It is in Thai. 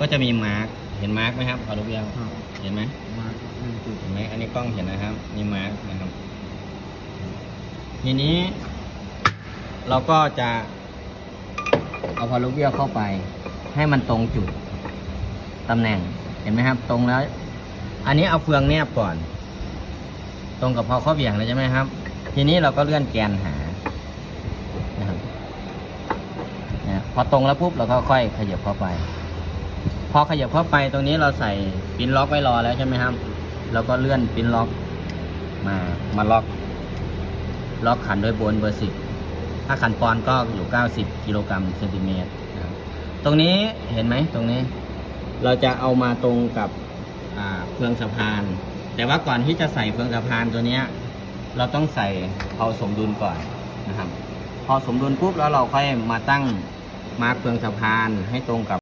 ก็จะมีมาร์กเห็นมาร์กไหมครับพอลูกเบี้ยวครับเห็นไหมมาหนึ่งจุดเห็นไหมอันนี้กล้องเห็นนะครับ มีมาร์กนะครับ ทีนี้ เราก็จะ เอาพอลูกเบี้ยวเข้าไป ให้มันตรงจุดตำแหน่งเห็นไหมครับ ตรงแล้ว อันนี้เอาเฟืองแนบก่อน ตรงกับพอข้อเบี่ยงเลยใช่ไหมครับ ทีนี้เราก็เลื่อนแกนหานะครับนะพอตรงแล้วปุ๊บเราก็ค่อยขยับเข้าไป พอขยับเข้าไปตรงนี้เราใส่ปิ้นล็อกไว้รอแล้วใช่ไหมครับเราก็เลื่อนปิ้นล็อกมามาล็อก ล็อกขันโดยบนเบอร์สิบถ้าขันปอนก็อยู่ 90กิโลกรัมเซนติเมตรตรงนี้เห็นไหมตรงนี้ เราจะเอามาตรงกับเฟืองสะพาน แต่ว่าก่อนที่จะใส่เฟืองสะพานตัวนี้เราต้องใส่พาสมดุลก่อนนะครับ พอสมดุลปุ๊บแล้วเราค่อยมาตั้งมาร์กเฟืองสะพานให้ตรงกับ